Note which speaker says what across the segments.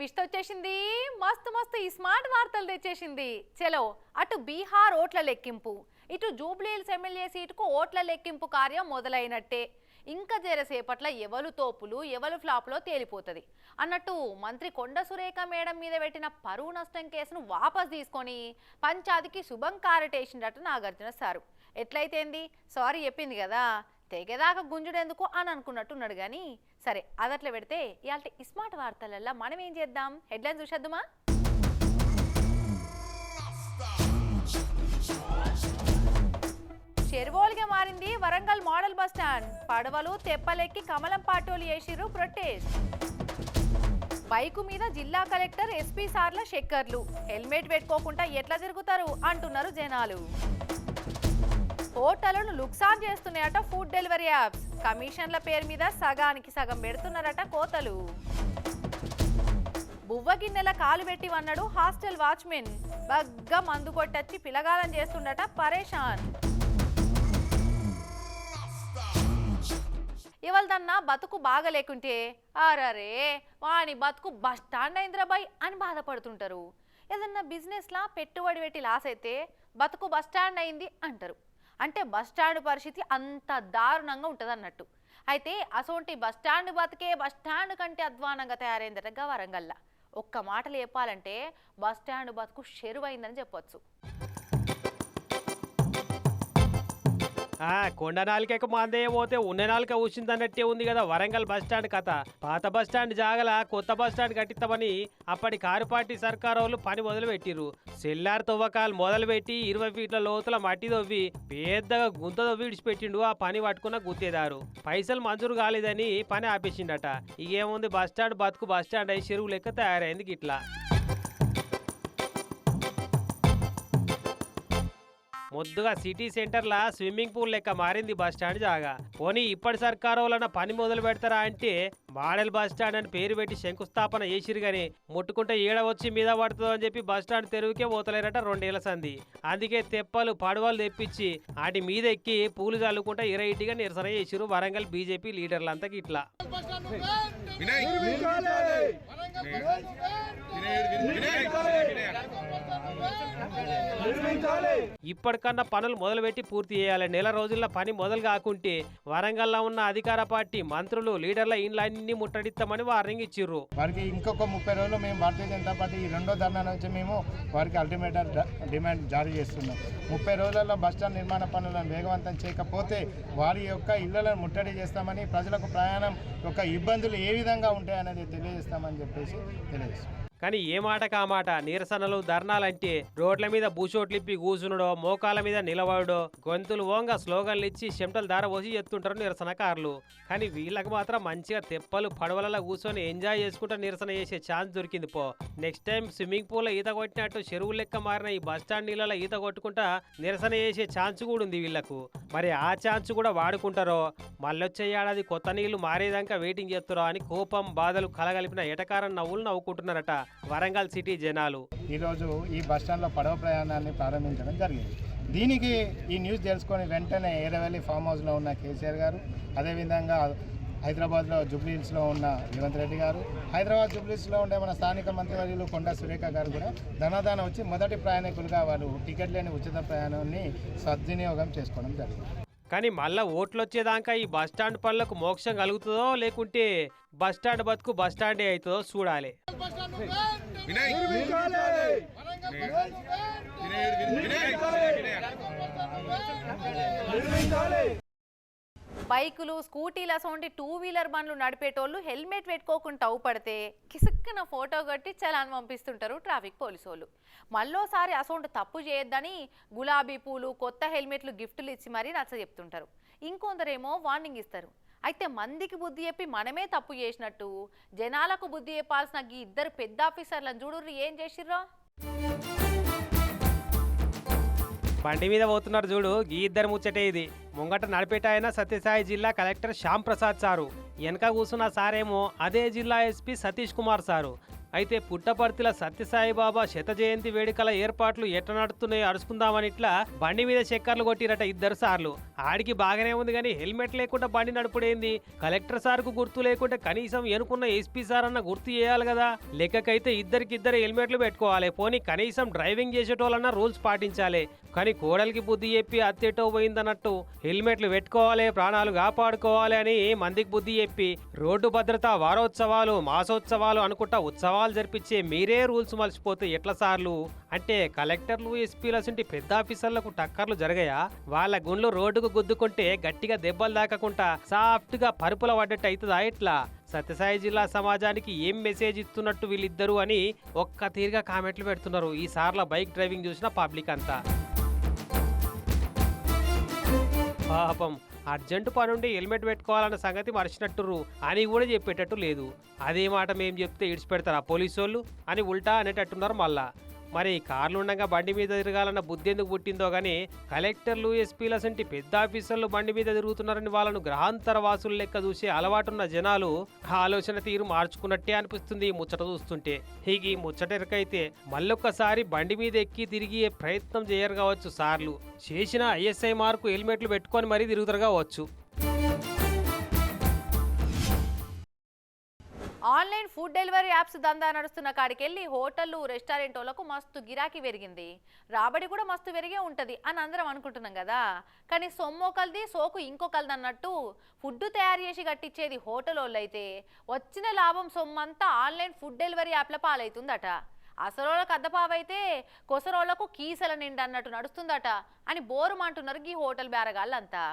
Speaker 1: విష్ట వచ్చేసింది. మస్తు మస్తు ఈ స్మార్ట్ వార్తలు తెచ్చేసింది. చలో అటు బీహార్ ఓట్ల లెక్కింపు. ఇటు జూబ్లీహిల్స్ ఎమ్మెల్యే సీటుకు ఓట్ల లెక్కింపు కార్యం మొదలైనట్టే. ఇంకా జరసేపట్ల ఎవలు తోపులు ఎవలు ఫ్లాప్లో తేలిపోతుంది. అన్నట్టు మంత్రి కొండ సురేఖ మేడం మీద పెట్టిన పరువు నష్టం కేసును వాపస్ తీసుకొని పంచాదికి శుభం కారటేసిండట నాగార్జున సారు. ఎట్లయితేంది? సారీ చెప్పింది కదా. తెగదాకా గుంజుడెందుకు అని అనుకున్నట్టున్నాడు కానీ సరే అదట్లా పెడితే ఇవాళ స్మార్ట్ వార్తలల్లో మనం ఏం చేద్దాం? హెడ్లైన్ చూసేద్దామా? చెరువోలుగా మారింది వరంగల్ మోడల్ బస్ స్టాండ్. పడవలు తెప్పలెక్కి కమలం పాటోలు చేసిర్రు ప్రొటెస్ట్ బైకు మీద జిల్లా కలెక్టర్ ఎస్పీ సార్ల షెక్కర్లు. హెల్మెట్ పెట్టుకోకుండా ఎట్లా తిరుగుతారు? అంటున్నారు జనాలు. హోటళ్ళను లుక్సాన్ చేస్తున్నాయట ఫుడ్ డెలివరీ యాప్స్. కమిషన్ల పేరు మీద సగానికి సగం పెడుతున్నారట కోతలు. బువ్వ గిన్నెల కాలు పెట్టి వన్నాడు హాస్టల్ వాచ్మెన్. బగ్గా మందు కొట్టచ్చి పిలగాలం చేస్తుండట పరేషాన్. ఇవాళదన్నా బతుకు బాగా లేకుంటే ఆరరే వాని బతుకు బస్ స్టాండ్ అయింద్రాబాయ్ అని బాధపడుతుంటారు. ఏదన్నా బిజినెస్లా పెట్టుబడి పెట్టి లాస్ అయితే బతుకు బస్ స్టాండ్ అయింది అంటారు. అంటే బస్ స్టాండ్ పరిస్థితి అంత దారుణంగా ఉంటుంది అన్నట్టు అయితే అసోంటి బస్ స్టాండ్ బతికే బస్ స్టాండ్ కంటే అధ్వానంగా తయారైందట వరంగల్లా ఒక్క మాటలు చెప్పాలంటే బస్ స్టాండ్ బతుకు షెరువైందని చెప్పొచ్చు.
Speaker 2: కొండ నాలికకు మాందే పోతే ఉన్న నాలిక ఊసిందన్నట్టే ఉంది కదా వరంగల్ బస్ స్టాండ్ కథ. పాత బస్ స్టాండ్ జాగల కొత్త బస్ స్టాండ్ కట్టిస్తామని అప్పటి కారు పార్టీ సర్కారు వాళ్ళు పని మొదలు పెట్టిరు సెల్లార్ తవ్వకాలు మొదలు పెట్టి ఇరవై ఫీట్ల లోతుల మట్టి తవ్వి పెద్దగా గుంత తవ్వి విడిచిపెట్టిండు ఆ పని పట్టుకున్న గుత్తేదారు. పైసలు మంజూరు కాలేదని పని ఆపేసిండట. ఇకేముంది బస్టాండ్ బతుకు బస్ స్టాండ్ అయి చెరువు లెక్క తయారైంది గిట్లా. ముద్దుగా సిటీ సెంటర్లా స్విమ్మింగ్ పూల్ లెక్క మారింది బస్ స్టాండ్ జాగా. పోనీ ఇప్పటి సర్కారు వలన పని మొదలు పెడతారా అంటే మోడల్ బస్ స్టాండ్ అని పేరు పెట్టి శంకుస్థాపన చేసిరు గాని ముట్టుకుంటే ఈడ వచ్చి మీద పడుతుందో అని చెప్పి బస్ స్టాండ్ తెరువుకే పోతలేరట రెండేళ్ళ సంది అందుకే తెప్పలు పడవలు తెప్పించి వాటి మీద ఎక్కి పూలు చల్లుకుంటా ఇరవైటిగా నిరసన చేసిరు వరంగల్ బీజేపీ లీడర్లంతా ఇట్లా ఇప్పటికన్నా పనులు మొదలుపెట్టి పూర్తి చేయాలి. నెల రోజుల్లో పని మొదలు కాకుంటే వరంగల్లో ఉన్న అధికార పార్టీ మంత్రులు లీడర్ల ఇండ్లన్నీ ముట్టడిస్తామని వార్నింగ్ ఇచ్చిర్రు.
Speaker 3: వారికి ఇంకొక ముప్పై రోజులు మేము భారతీయ జనతా పార్టీ ఈ రెండో ధర్నా నుంచి మేము వారికి అల్టిమేట్ డిమాండ్ జారీ చేస్తున్నాం. ముప్పై రోజులలో బస్టాండ్ నిర్మాణ పనులను వేగవంతం చేయకపోతే వారి యొక్క ఇళ్ళను ముట్టడి చేస్తామని ప్రజలకు ప్రయాణం యొక్క ఇబ్బందులు ఏ విధంగా ఉంటాయనేది తెలియజేస్తామని చెప్పేసి తెలియజేస్తాం
Speaker 2: కానీ ఏ మాట? కామాట నిరసనలు ధర్నాలంటే రోడ్ల మీద బూచోట్లిప్పి కూసునుడో మోకాల మీద నిలబడో గొంతులు ఓంగా స్లోగన్లు ఇచ్చి చెమటలు ధార పోసి ఎత్తుంటారు నిరసనకారులు. కానీ వీళ్ళకి మాత్రం మంచిగా తెప్పలు పడవలలో కూర్చొని ఎంజాయ్ చేసుకుంటూ నిరసన చేసే ఛాన్స్ దొరికింది పో. నెక్స్ట్ టైం స్విమ్మింగ్ పూల్ ఈత కొట్టినట్టు చెరువు లెక్క మారిన ఈ బస్ స్టాండ్ నీళ్ళలో ఈత కొట్టుకుంటా నిరసన చేసే ఛాన్స్ కూడా ఉంది వీళ్ళకు. మరి ఆ ఛాన్స్ కూడా వాడుకుంటారో? మళ్ళొచ్చే ఏడాది కొత్త నీళ్ళు మారేదాకా వెయిటింగ్ చేస్తారో అని కోపం బాధలు కలగలిపిన ఎటకారం నవ్వులు నవ్వుకుంటున్నారట. వరంగల్ సిటీ జనాలు.
Speaker 3: ఈరోజు ఈ బస్టాండ్లో పడవ ప్రయాణాన్ని ప్రారంభించడం జరిగింది. దీనికి ఈ న్యూస్ తెలుసుకొని వెంటనే ఏరవెల్లి ఫామ్ హౌస్లో ఉన్న కేసీఆర్ గారు అదేవిధంగా హైదరాబాద్లో జూబ్లీహిల్స్లో ఉన్న రేవంత్ రెడ్డి గారు హైదరాబాద్ జూబ్లీహిల్స్లో ఉండే మన స్థానిక మంత్రివర్యులు కొండ సురేఖ గారు కూడా ధనాదానం వచ్చి మొదటి ప్రయాణికులుగా వారు టికెట్ లేని ఉచిత ప్రయాణాన్ని సద్వినియోగం చేసుకోవడం జరిగింది.
Speaker 2: కానీ మళ్ళా ఓట్లు వచ్చేదాకా ఈ బస్ స్టాండ్ పనులకు మోక్షం కలుగుతుందో లేకుంటే బస్ స్టాండ్ బతుకు బస్ అవుతుందో చూడాలి.
Speaker 4: వినయ్
Speaker 1: బైకులు స్కూటీలు అసోంటి టూ వీలర్ బండ్లు నడిపేటోళ్ళు హెల్మెట్ పెట్టుకోకుండా పడితే కిసుక్కున ఫోటో కట్టి చలాన్ పంపిస్తుంటారు ట్రాఫిక్ పోలీసు వాళ్ళు మళ్ళోసారి అసోంటి తప్పు చేయొద్దని గులాబీ పూలు కొత్త హెల్మెట్లు గిఫ్ట్లు ఇచ్చి మరీ నచ్చ చెప్తుంటారు. ఇంకొందరేమో వార్నింగ్ ఇస్తారు. అయితే మందికి బుద్ధి చెప్పి మనమే తప్పు చేసినట్టు జనాలకు బుద్ధి చెప్పాల్సిన ఈ ఇద్దరు పెద్ద ఆఫీసర్లను చూడుర్రు ఏం చేసిర్రో?
Speaker 2: బండి మీద పోతున్నారు చూడు ఈ ఇద్దరు ముచ్చటే ఇది. ముంగట నడిపేట సత్యసాయి జిల్లా కలెక్టర్ శ్యాంప్రసాద్ సారు. వెనక కూర్చున్న సారేమో అదే జిల్లా ఎస్పీ సతీష్ కుమార్ సారు. అయితే పుట్టపర్తిల సత్యసాయిబాబా శత జయంతి వేడుకల ఏర్పాట్లు ఎట్లా నడుస్తున్నాయో అరుచుకుందామని ఇట్లా బండి మీద చక్కర్లు కొట్టిరట ఇద్దరు సార్లు. ఆడికి బాగానే ఉంది కానీ హెల్మెట్ లేకుండా బండి నడుపుడేంది? కలెక్టర్ సార్కు గుర్తు లేకుంటే కనీసం ఎనుకున్న ఎస్పీ సార్ అన్న గుర్తు చేయాలి కదా? లెక్కకైతే ఇద్దరికిద్దరు హెల్మెట్లు పెట్టుకోవాలి. పోనీ కనీసం డ్రైవింగ్ చేసేటోళ్ళన్నా రూల్స్ పాటించాలి. కానీ కోడలికి బుద్ధి చెప్పి అత్తేటో పోయిందన్నట్టు హెల్మెట్లు పెట్టుకోవాలి ప్రాణాలు కాపాడుకోవాలి అని మందికి బుద్ధి చెప్పి? రోడ్డు భద్రత వారోత్సవాలు మాసోత్సవాలు అనుకుంటా ఉత్సవాలు జరిపించే మీరే రూల్స్ మలిసిపోతే ఎట్ల సార్లు? అంటే కలెక్టర్లు ఎస్పీల వంటి పెద్ద ఆఫీసర్లకు టక్కర్లు జరగయా? వాళ్ళ గుండ్లు రోడ్డుకు గుద్దుకుంటే గట్టిగా దెబ్బలు దాకకుండా సాఫ్ట్గా పరుపుల పడ్డట్టు అవుతుందా ఎట్లా? సత్యసాయి జిల్లా సమాజానికి ఏం మెసేజ్ ఇస్తున్నట్టు వీళ్ళిద్దరూ అని ఒక్క తీరుగా కామెంట్లు పెడుతున్నారు ఈ సార్ల బైక్ డ్రైవింగ్ చూసిన పబ్లిక్ అంతా. పాపం అర్జెంటు పనుండి హెల్మెట్ పెట్టుకోవాలన్న సంగతి మర్చినట్టుర్రు అని కూడా చెప్పేటట్టు లేదు. అదే మాట మేము చెప్తే ఇడిచిపెడతారా పోలీసు వాళ్ళు అని ఉల్టా అనేటట్టున్నారు మళ్ళా. మరి కార్లుండగా బండి మీద తిరగాలన్న బుద్ధి ఎందుకు పుట్టిందో కానీ కలెక్టర్లు ఎస్పీల సంటి పెద్ద ఆఫీసర్లు బండి మీద తిరుగుతున్నారని వాళ్ళను గ్రహాంతర వాసులు లెక్క చూసే అలవాటున్న జనాలు ఆలోచన తీరు మార్చుకున్నట్టే అనిపిస్తుంది ఈ ముచ్చట చూస్తుంటే. హీగి ఈ ముచ్చటెరకైతే మళ్ళొక్కసారి బండి మీద ఎక్కి తిరిగి ప్రయత్నం చేయరు కావచ్చు సార్లు. చేసిన ఐఎస్ఐ మార్కు హెల్మెట్లు పెట్టుకొని మరీ తిరుగుతారు కావచ్చు.
Speaker 1: ఆన్లైన్ ఫుడ్ డెలివరీ యాప్స్ దందా నడుస్తున్న కాడికెళ్ళి హోటళ్ళు రెస్టారెంట్ వాళ్ళకు మస్తు గిరాకీ పెరిగింది. రాబడి కూడా మస్తు పెరిగే ఉంటుంది అని అందరం అనుకుంటున్నాం కదా. కానీ సొమ్మొకల్ది సోకు ఇంకొకరిది అన్నట్టు ఫుడ్ తయారు చేసి కట్టించేది హోటల్ అయితే వచ్చిన లాభం సొమ్మంతా ఆన్లైన్ ఫుడ్ డెలివరీ యాప్ల పాలవుతుందట అసలోళ్ళకు అద్దపావైతే కొసరోళ్ళకు కీసల నిండి అన్నట్టు నడుస్తుందట అని బోరుమంటున్నారు ఈ హోటల్ బేరగాళ్ళంతా.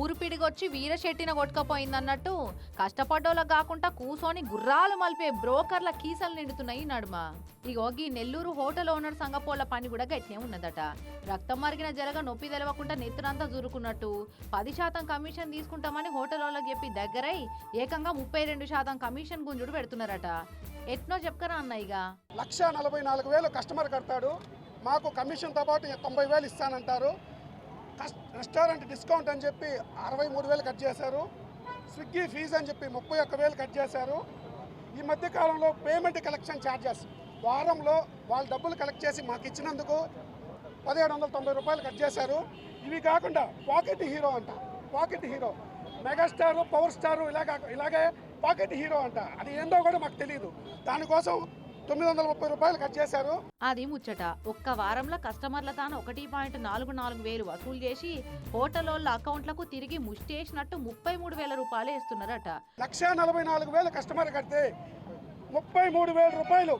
Speaker 1: ఊరు పిడిగొచ్చి వీరశెట్టిన కొట్టుకపోయిందన్నట్టు కష్టపడ్డోళ్ళకు కాకుండా కూసోని గుర్రాలు మలిపే బ్రోకర్ల కీసలు నిండుతున్నాయి నడుమ. ఇగో ఈ నెల్లూరు హోటల్ ఓనర్ సంగపోల పని కూడా గట్టినే ఉన్నదట. రక్తం మరిగిన జరగ నొప్పి తెలవకుండా నెత్తురంతా జురుకున్నట్టు పది శాతం కమిషన్ తీసుకుంటామని హోటల్ వాళ్ళకి చెప్పి దగ్గరై ఏకంగా ముప్పై రెండు శాతం కమిషన్ గుంజుడు పెడుతున్నారట. ఎట్నో చెప్కరా అన్న
Speaker 5: లక్ష నలభై నాలుగు వేలు కస్టమర్ కడతాడు. మాకు కమిషన్తో పాటు తొంభై వేలు ఇస్తానంటారు. రెస్టారెంట్ డిస్కౌంట్ అని చెప్పి అరవై మూడు వేలు కట్ చేశారు. స్విగ్గీ ఫీజు అని చెప్పి ముప్పై ఒక్క వేలు కట్ చేశారు. ఈ మధ్య కాలంలో పేమెంట్ కలెక్షన్ ఛార్జెస్ వారంలో వాళ్ళు డబ్బులు కలెక్ట్ చేసి మాకు ఇచ్చినందుకు పదిహేడు వందల తొంభై రూపాయలు కట్ చేశారు. ఇవి కాకుండా పాకెట్ హీరో అంట. Pocket hero. Megastar power star ఇలాగ ఇలాగే పాకెట్ హీరో అంట. అది ఏందో కూడా మాకు తెలియదు దానికోసం తొమ్మిది వందల ముప్పై రూపాయలు కట్ చేశారు.
Speaker 1: అది ముచ్చట. ఒక్క వారంలో కస్టమర్ల తాను ఒకటి పాయింట్ నాలుగు నాలుగు వేలు వసూలు చేసి హోటల్ వాళ్ళ అకౌంట్లకు తిరిగి ముష్టేసినట్టు ముప్పై మూడు వేల రూపాయలు వేస్తున్నారట
Speaker 5: లక్ష నలభై నాలుగు వేలు కస్టమర్ కడితే ముప్పై మూడు వేల రూపాయలు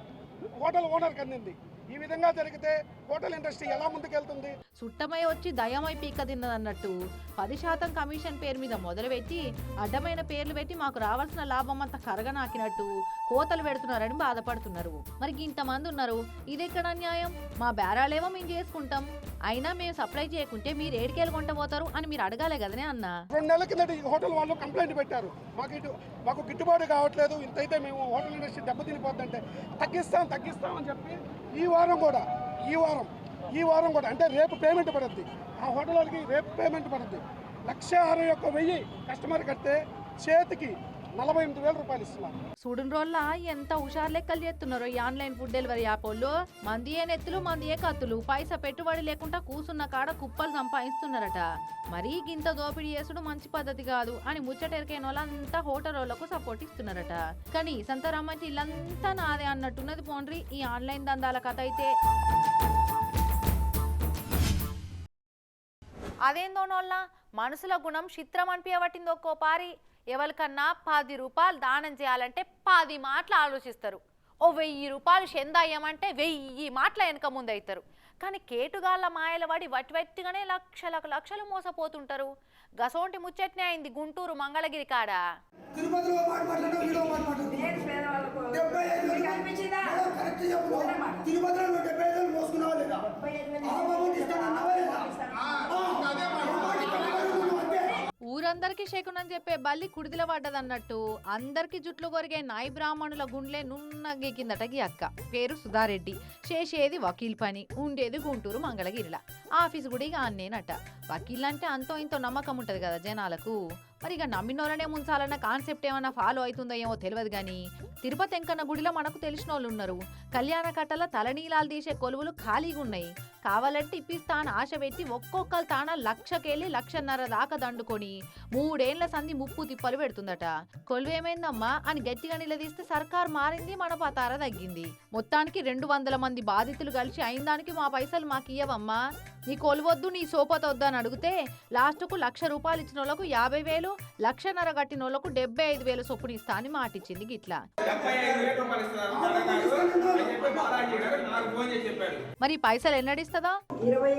Speaker 5: హోటల్ ఓనర్కి అందింది. ఈ విధంగా జరిగితే హోటల్ ఇండస్ట్రీ ఎలా ముందుకెళ్తుంది?
Speaker 1: సుట్టమై వచ్చి దయమై పీక తిన్నదన్నట్టు పది శాతం కమిషన్ పేరు మీద మొదలుపెట్టి అడ్డమైన పేర్లు పెట్టి మాకు రావాల్సిన లాభం అంతా కరగనాకినట్టు కోతలు పెడుతున్నారని బాధపడుతున్నారు. మరి ఇంతమంది ఉన్నారు ఇదెక్కడ న్యాయం మా బేరాలేమో మేము చేసుకుంటాం. అయినా మేము సప్లై చేయకుంటే మీరు ఏడికేలు కొంట పోతారు అని మీరు అడగాలే కదనే అన్నా.
Speaker 5: రెండు నెలల కిందట ఈ హోటల్ వాళ్ళు కంప్లైంట్ పెట్టారు. మాకు ఇటు మాకు గిట్టుబాటు కావట్లేదు. ఇంతైతే మేము హోటల్ ఇండస్ట్రీ దెబ్బతినిపోద్దంటే తగ్గిస్తాం తగ్గిస్తాం అని చెప్పి ఈ వారం కూడా ఈ వారం ఈ వారం కూడా అంటే రేపు పేమెంట్ పడుద్ది. ఆ హోటల్ వాళ్ళకి రేపు పేమెంట్ పడుద్ది. లక్ష అరవై ఒక్క వెయ్యి కస్టమర్ కడితే చేతికి నలభై ఎనిమిది వేల రూపాయలు ఇస్తున్నారు.
Speaker 1: చూడని రోజుల ఎంత హుషారు లెక్కలు చేస్తున్నారు ఈ ఆన్లైన్ ఫుడ్ డెలివరీ యాప్ మంది ఏ నెత్తులు మంది ఏ కత్తులు పైసా పెట్టుబడి లేకుండా కూసున్న కాడ కుప్పలు సంపాదిస్తున్నారట. మరీ గింత దోపిడీ చేసుడు మంచి పద్ధతి కాదు అని ముచ్చటెరికైన వాళ్ళంతా హోటల్ వాళ్ళకు సపోర్ట్ ఇస్తున్నారట. కానీ సంతరామంచి ఇల్లంతా నాదే అన్నట్టున్నది పోండ్రి ఈ ఆన్లైన్ దందాల కథ అయితే. అదేందోనోళ్ళ మనసుల గుణం చిత్రం అనిపించబట్టింది ఒక్కో పారి ఎవరికన్నా పది రూపాయలు దానం చేయాలంటే పది మాటలు ఆలోచిస్తారు. ఓ వెయ్యి రూపాయలు చెందాయమంటే వెయ్యి మాటల వెనక ముందు అవుతారు కానీ కేటుగాళ్ళ మాయల వాడి వట్టి వట్టిగానే లక్షలకు లక్షలు మోసపోతుంటారు. గసోంటి ముచ్చట్నే అయింది గుంటూరు మంగళగిరి కాడ?
Speaker 6: తిరుపతిలో మాట మాట్లాడడం వీడియో మాట మాట్లాడడం డెబ్బై ఐదు వేలు మేడం, కరెక్ట్ చెప్పు తిరుపతిలో నువ్వు డెబ్బై ఐదు వేలు మోసుకున్నావా లేదా ఆ అమౌంట్ ఇస్తానన్నావా లేదా ఆ, అమౌంట్ ఇస్తానన్నావా నువ్వు అంతే
Speaker 1: ఊరందరికీ శకునని చెప్పే బల్లి కుడిదిల పడ్డదన్నట్టు అందరికి జుట్లు కొరిగే నాయి బ్రాహ్మణుల గుండ్లే నున్నగెక్కిందట గీ అక్క. పేరు సుధారెడ్డి. చేసేది వకీల్ పని ఉండేది గుంటూరు మంగళగిరిలా. ఆఫీస్ కూడా ఇక అన్నేనట. వకీల్ అంటే అంతో ఇంతో నమ్మకం ఉంటది కదా జనాలకు. మరి ఇక నమ్మినోళ్ళనే ముంచాలన్న కాన్సెప్ట్ ఏమైనా ఫాలో అవుతుందో ఏమో తెలియదు కానీ తిరుపతి ఎంకన్న గుడిలో మనకు తెలిసిన వాళ్ళు ఉన్నారు. కళ్యాణ కట్టల తలనీలాలు తీసే కొలువులు ఖాళీగా ఉన్నాయి. కావాలంటే ఇప్పిస్తా అని ఆశ పెట్టి ఒక్కొక్కరు తాన లక్షకెళ్ళి లక్షన్నర దాకా దండుకొని మూడేళ్ళ సంధి ముప్పు తిప్పలు పెడుతుందట. కొలువేమైందమ్మా అని గట్టిగా నిలదీస్తే సర్కార్ మారింది మన పతార తగ్గింది. మొత్తానికి రెండు వందల మంది బాధితులు కలిసి అయిన దానికి మా పైసలు మాకు ఇయ్యవమ్మా. నీ కొలువొద్దు నీ సోపతొద్దు అని అడిగితే లాస్ట్కు లక్ష రూపాయలు ఇచ్చిన వాళ్ళకు యాభై వేలు లక్షన్నర కట్టిన వాళ్ళకు డెబ్బై ఐదు వేలు చొప్పున ఇస్తా అని మాటిచ్చింది గిట్లా. మరి ఈ పైసలు ఎన్నడిస్తుందా?
Speaker 7: ఇరవై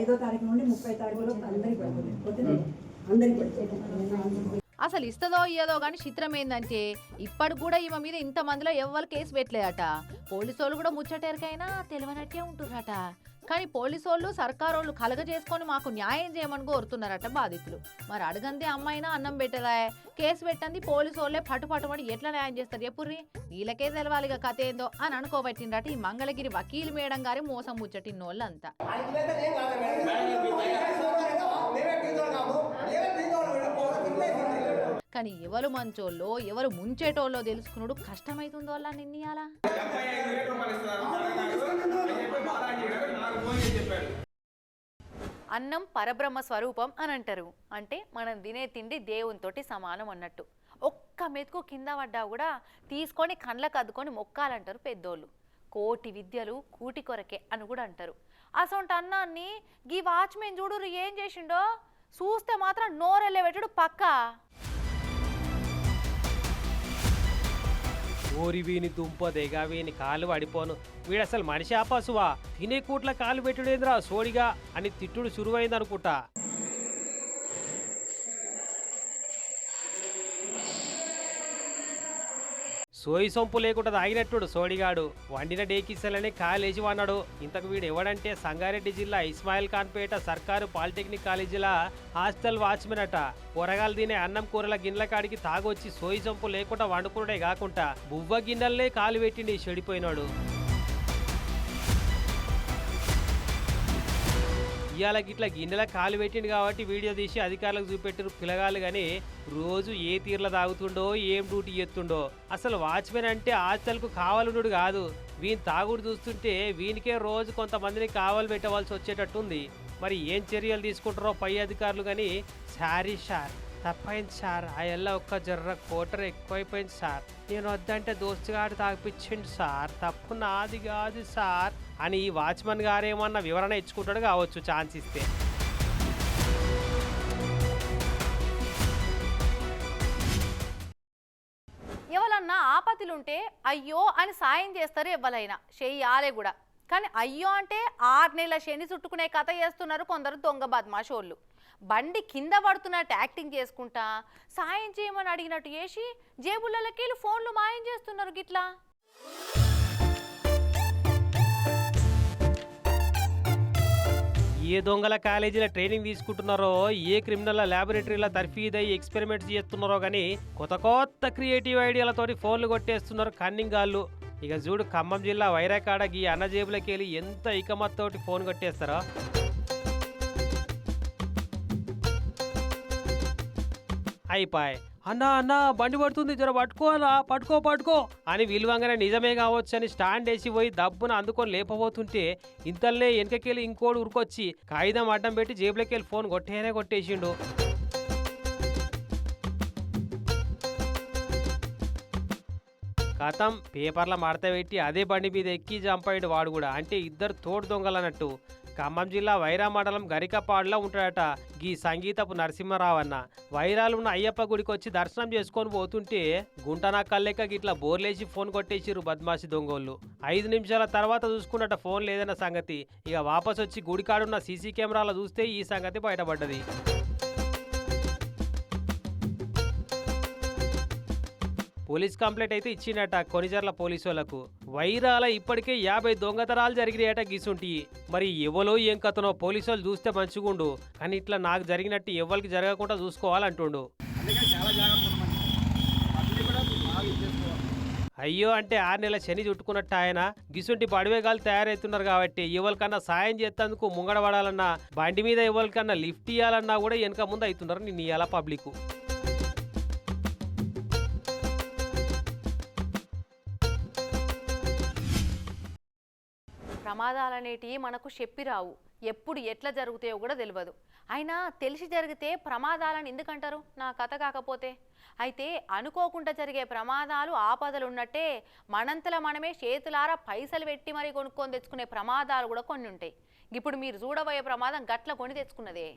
Speaker 7: ఐదో తారీఖు నుండి ముప్పై తారీఖు అందరికి
Speaker 1: అసలు ఇస్తుందో ఇయ్యదో కానీ చిత్రం ఏందంటే ఇప్పటికి కూడా ఈమె మీద ఇంతమందిలో ఎవ్వరు కేసు పెట్టలేదట. పోలీసు వాళ్ళు కూడా ముచ్చటేరికైనా తెలియనట్టే ఉంటున్నారట కానీ పోలీసు వాళ్ళు సర్కారు వాళ్ళు కలగ చేసుకొని మాకు న్యాయం చేయమని కోరుతున్నారట బాధితులు. మరి అడగంది అమ్మాయినా అన్నం పెట్టదా కేసు పెట్టండి పోలీసు వాళ్ళే పట్టు పట్టుబడి ఎట్లా న్యాయం చేస్తారు ఎప్పుర్రి వీళ్ళకే తెలవాలి ఇక కథ ఏందో అని అనుకోబట్టిండట ఈ మంగళగిరి వకీల్ మేడం గారి మోసం ముచ్చటిన వాళ్ళంతా కానీ ఎవరు మంచోళ్ళో ఎవరు ముంచేటోళ్ళో తెలుసుకున్నాడు కష్టమైతుందో అలా నిన్నయాలా అన్నం పరబ్రహ్మ స్వరూపం అని అంటారు. అంటే మనం తినే తిండి దేవునితోటి సమానం అన్నట్టు. ఒక్క మెతుకు కింద పడ్డా కూడా తీసుకొని కండ్లకు అద్దుకొని మొక్కాలంటారు పెద్దోళ్ళు. కోటి విద్యలు కూటి కొరకే అని కూడా అంటారు. అసొంటి అన్నాన్ని గీ వాచ్మెన్ చూడు ఏం చేసిండో? చూస్తే మాత్రం నోరెళ్ళే పెట్టుడు పక్కా.
Speaker 2: ఓరి వీని దుంప దేగా వీని కాలు అడిపోను వీడసలు మనిషి ఆపాసువా? తినే కూట్ల కాలు పెట్టుడేంద్రా సోడిగా అని తిట్టుడు సురువైంది సోయి సొంపు లేకుండా తాగినట్టుడు సోడిగాడు. వండిన డేకిసలని కాలేజీ అన్నాడు ఇంతకు వీడు ఎవడంటే సంగారెడ్డి జిల్లా ఇస్మాయిల్ ఖాన్పేట సర్కారు పాలిటెక్నిక్ కాలేజీల హాస్టల్ వాచ్మెన్ అట. కూరగాయలు తినే అన్నం కూరల గిన్నెల కాడికి తాగొచ్చి సోయి సొంపు లేకుండా వండుకునే కాకుండా బువ్వ గిన్నెలనే కాలు పెట్టిండి చెడిపోయినాడు. ఇవాళ గిట్ల గిన్నెల కాలు పెట్టిండు కాబట్టి వీడియో తీసి అధికారులకు చూపెట్టారు పిల్లగాళ్ళు కానీ రోజు ఏ తీర్ల తాగుతుండో ఏం డ్యూటీ చేస్తుండో. అసలు వాచ్మెన్ అంటే హాస్టల్కు కావాలనుడు కాదు. వీని తాగుడు చూస్తుంటే వీనికే రోజు కొంతమందిని కావాలి పెట్టవలసి వచ్చేటట్టుంది. మరి ఏం చర్యలు తీసుకుంటారో పై అధికారులు కానీ సారీ సార్ తప్పైంది సార్. ఆ ఎల్ల ఒక్క జర్ర కోటర్ ఎక్కువైపోయింది సార్. నేను వద్దంటే దోస్తుగాడు తాగిపించిండు సార్. తప్పు నాది కాదు సార్. అని ఈ వాచ్మెన్ గారేమన్నా వివరణ ఇచ్చుకుంటాడు కావచ్చు ఛాన్స్ ఇస్తే.
Speaker 1: ఎవరన్నా ఆపత్తులుంటే అయ్యో అని సాయం చేస్తారు ఎవరైనా. చెయ్యాలే కూడా. కానీ అయ్యో అంటే ఆరు నెలల శని చుట్టుకునే కథ చేస్తున్నారు కొందరు దొంగ బద్మాషోళ్ళు. బండి కింద పడుతున్నట్టు యాక్టింగ్ చేసుకుంటా సాయం చేయమని అడిగినట్టు చేసి జేబులకి ఫోన్లు మాయం చేస్తున్నారు గిట్లా.
Speaker 2: ఏ దొంగల కాలేజీలో ట్రైనింగ్ తీసుకుంటున్నారో ఏ క్రిమినల్ ల్యాబొరేటరీల తర్ఫీదై ఎక్స్పెరిమెంట్స్ చేస్తున్నారో కానీ కొత్త కొత్త క్రియేటివ్ ఐడియాలతోటి ఫోన్లు కొట్టేస్తున్నారు కన్నింగ్ గాళ్ళు ఇక చూడు ఖమ్మం జిల్లా వైరాకాడ గీ అన్న జేబులకి వెళ్ళి ఎంత ఇకమత్తోటి ఫోన్ కొట్టేస్తారో. అయిపోయి. అన్నా అన్నా బండి పడుతుంది జర పట్టుకోవాలా? పట్టుకో పట్టుకో. అని విలువంగానే నిజమే కావచ్చు అని స్టాండ్ వేసి పోయి దబ్బున అందుకొని లేపబోతుంటే ఇంతల్లే వెనకకెళ్ళి ఇంకోడు ఉరికొచ్చి కాగితం అడ్డం పెట్టి జేబులోకి వెళ్ళి ఫోన్ కొట్టేనే కొట్టేసిండు. కథం పేపర్ల మడత పెట్టి అదే బండి మీద ఎక్కి చంపాడు వాడు కూడా. అంటే ఇద్దరు తోడు దొంగలు అన్నట్టు ఖమ్మం జిల్లా వైరా మండలం గరికపాడులో ఉంటాడట. గీ సంగీతపు నరసింహరావు అన్న వైరాలు ఉన్న అయ్యప్ప గుడికి వచ్చి దర్శనం చేసుకొని పోతుంటే గుంటనా కల్లెక్క గిట్లా బోర్లేసి ఫోన్ కొట్టేసిరు బద్మాసి దొంగోళ్ళు. ఐదు నిమిషాల తర్వాత చూసుకున్నట్ట ఫోన్ లేదన్న సంగతి. ఇక వాపస్ వచ్చి గుడికాడున్న సీసీ కెమెరాలో చూస్తే ఈ సంగతి బయటపడ్డది. పోలీస్ కంప్లైంట్ అయితే ఇచ్చిండట కొనిజర్ల పోలీసు వాళ్ళకు వైరాల ఇప్పటికే యాభై దొంగతనాలు జరిగినాయట గీసుంటి. మరి ఎవలో ఏం కథనో పోలీసు వాళ్ళు చూస్తే మంచిగుండు. కానీ ఇట్లా నాకు జరిగినట్టు ఎవరికి జరగకుండా చూసుకోవాలంటుండు. అయ్యో అంటే ఆరు నెలల శని చుట్టుకున్నట్టు ఆయన. గిసుంటి బడివేగాలు తయారవుతున్నారు కాబట్టి ఎవరికన్నా సాయం చేసేందుకు ముంగడబడాలన్నా బండి మీద ఎవరికన్నా లిఫ్ట్ ఇవ్వాలన్నా కూడా వెనక ముందు అవుతున్నారు నేను ఇవాళ పబ్లిక్.
Speaker 1: ప్రమాదాలు అనేటివి మనకు చెప్పిరావు. ఎప్పుడు ఎట్లా జరుగుతాయో కూడా తెలియదు అయినా తెలిసి జరిగితే ప్రమాదాలను ఎందుకంటారు? నా కథ కాకపోతే. అయితే అనుకోకుండా జరిగే ప్రమాదాలు ఆపదలు ఉన్నట్టే మనంతల మనమే చేతులారా పైసలు పెట్టి మరీ కొనుక్కొని తెచ్చుకునే ప్రమాదాలు కూడా కొన్ని ఉంటాయి ఇప్పుడు మీరు చూడబోయే ప్రమాదం గట్ల కొని తెచ్చుకున్నదే.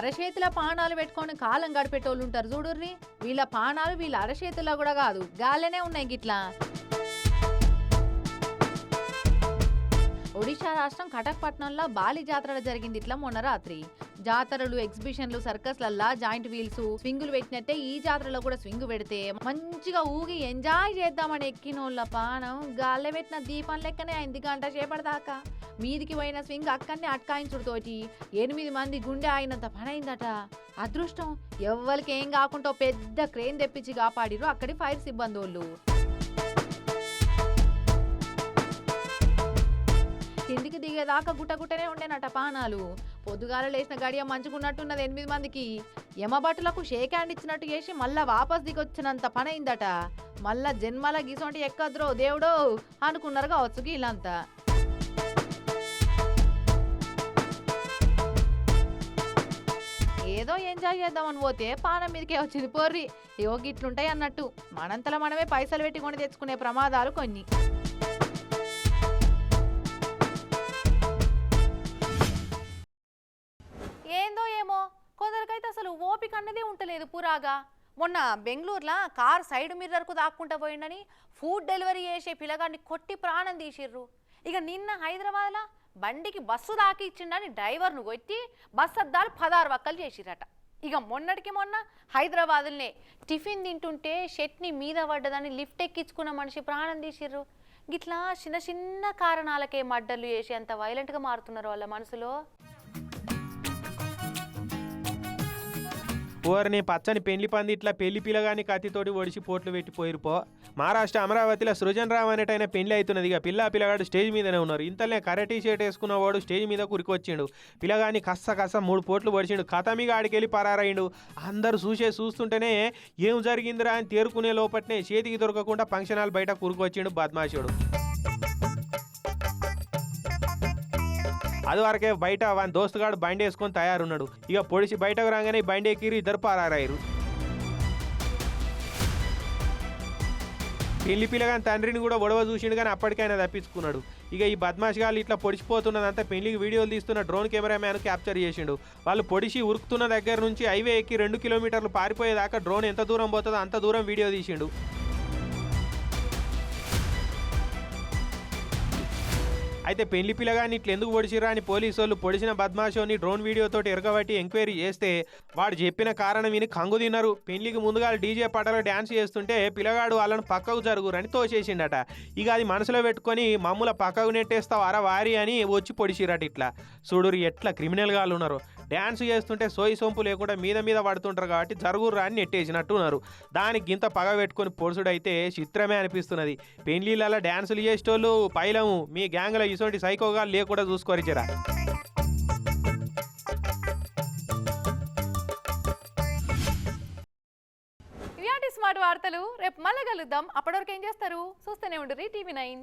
Speaker 1: అరచేతుల పానాలు పెట్టుకొని కాలం గడిపేటోళ్ళు ఉంటారు చూడుర్రి. వీళ్ళ పానాలు వీళ్ళ అరచేతుల్లో కూడా కాదు గాల్లనే ఉన్నాయి గిట్లా. ఒడిశా రాష్ట్రం కటక్పట్నంలో బాలి జాతర జరిగింది ఇట్లా మొన్న రాత్రి. జాతరలు ఎగ్జిబిషన్లు సర్కస్లల్లా జాయింట్ వీల్స్ స్వింగులు పెట్టినట్టే ఈ జాతరలో కూడా స్వింగ్ పెడితే మంచిగా ఊగి ఎంజాయ్ చేద్దామని ఎక్కినోళ్ళ పానం. గాలి పెట్టిన దీపం లెక్కనే అయింది గంట చేపడదాకా మీదికి పోయిన స్వింగ్ అక్కడనే అట్కాయించుడుతోటి ఎనిమిది మంది గుండె అయినంత పనైందట. అదృష్టం ఎవ్వరికి ఏం కాకుండా పెద్ద క్రేన్ తెప్పించి కాపాడిరు అక్కడి ఫైర్ సిబ్బందోళ్ళు. కిందికి దిగేదాకా గుట్టగుట్టనే ఉండేనట పానాలు. పొద్దుగాల లేచిన గడియ మంచుకున్నట్టున్నది ఎనిమిది మందికి. యమబట్టులకు షేక్ హ్యాండ్ ఇచ్చినట్టు చేసి మళ్ళా వాపస్ దిగొచ్చినంత పని అయిందట మళ్ళా జన్మల గీసొంటి ఎక్కద్రో దేవుడో అనుకున్నారు కావచ్చు వీళ్ళంతా ఏదో ఎంజాయ్ చేద్దామని పోతే పానం మీదకే వచ్చింది పోర్రి. ఏవో గిట్లుంటాయి అన్నట్టు. మనంతల మనమే పైసలు పెట్టి కొని తెచ్చుకునే ప్రమాదాలు కొన్ని. ఏందో ఏమో? కొందరికైతే అసలు ఓపిక అన్నదే ఉంటలేదు పురాగా. మొన్న బెంగళూరులో కార్ సైడ్ మిర్రర్కు దాక్కుంటా పోయిండని ఫుడ్ డెలివరీ చేసే పిల్లగాడిని కొట్టి ప్రాణం తీసిర్రు. ఇక నిన్న హైదరాబాద్లో బండికి బస్సు దాకి ఇచ్చిండని డ్రైవర్ను కొట్టి బస్సు అద్దాలు పదహారు వక్కలు చేసిరట. ఇక మొన్నటికి మొన్న హైదరాబాదులనే టిఫిన్ తింటుంటే చట్నీ మీద పడ్డదని లిఫ్ట్ ఎక్కించుకున్న మనిషి ప్రాణం తీసిర్రు. గిట్లా చిన్న చిన్న కారణాలకే మడ్డలు చేసి అంత వైలెంట్గా మారుతున్నారు వాళ్ళ మనసులో.
Speaker 8: ఓరిని పచ్చని పెళ్ళి పంది ఇట్లా పెళ్ళి పిల్లగాని కత్తితోటి ఒడిసి పోట్లు పెట్టిపోయిరుపో మహారాష్ట్ర అమరావతిలో సృజన్ రామ్ అనేటైన పెళ్ళి అవుతున్నది. ఇక పిల్ల పిల్లగాడు స్టేజ్ మీదనే ఉన్నారు ఇంతలే కరెటీ షర్ట్ వేసుకున్నవాడు స్టేజ్ మీద కురికొచ్చిండు. పిల్లగాని కస్స కస్స మూడు పోట్లు పడిచిండు. కథమిగా ఆడికెళ్ళి పరారయిండు. అందరు చూసే చూస్తుంటేనే ఏం జరిగిందిరా అని తేరుకునే లోపట్నే చేతికి దొరకకుండా ఫంక్షన్ హాల్ బయట కురుకొచ్చిండు బద్మాషుడు. అది వరకే బయట వాని దోస్తుగాడు బండి వేసుకొని తయారున్నాడు. ఇక పొడిచి బయటకు రాగానే బండి ఎక్కిరి ఇద్దరు పారారాయరు పెళ్ళి పిల్లగాని తండ్రిని కూడా ఒడవ చూసిండు కానీ అప్పటికైనా తప్పించుకున్నాడు. ఇక ఈ బద్మాషిగాళ్ళు ఇట్లా పొడిచిపోతున్నదంతా పెళ్ళికి వీడియోలు తీస్తున్న డ్రోన్ కెమెరామ్యాన్ క్యాప్చర్ చేసిండు. వాళ్ళు పొడిచి ఉరుకుతున్న దగ్గర నుంచి హైవే ఎక్కి రెండు కిలోమీటర్లు పారిపోయేదాకా డ్రోన్ ఎంత దూరం పోతుందో అంత దూరం వీడియో తీసిండు. అయితే పెళ్ళి పిల్లగాని ఇట్లా ఎందుకు పొడిచిరా అని పోలీసు వాళ్ళు పొడిచిన బద్మాషోని డ్రోన్ వీడియోతో ఎరగబట్టి ఎంక్వైరీ చేస్తే వాడు చెప్పిన కారణం విని కంగు తిన్నారు. పెళ్ళికి ముందుగా డీజే పాటలో డ్యాన్స్ చేస్తుంటే పిల్లగాడు వాళ్ళని పక్కకు జరుగురని తోసేసిండట. ఇక అది మనసులో పెట్టుకొని మమ్ముల పక్కకు నెట్టేస్తావు అర వారి అని వచ్చి పొడిచిరట ఇట్లా. చూడురు ఎట్లా క్రిమినల్ గాళ్ళు ఉన్నారు. డ్యాన్స్ చేస్తుంటే సోయి సొంపు లేకుండా మీద మీద పడుతుంటారు కాబట్టి జరుగుర్రా అని నెట్టేసినట్టు ఉన్నారు దానికి గింత పగ పెట్టుకొని పొడుసుడైతే చిత్రమే అనిపిస్తున్నది. పెళ్ళిళ్ళ డ్యాన్సులు చేసేటోళ్ళు పైలము మీ గ్యాంగ్లో ఇటువంటి సైకోగా లేకుండా చూసుకోరిచరా
Speaker 1: స్మార్ట్ వార్తలు రేపు మళ్ళీ కలుద్దాం. అప్పటివరకు ఏం చేస్తారు? చూస్తూనే ఉండరు టీవీ నైన్.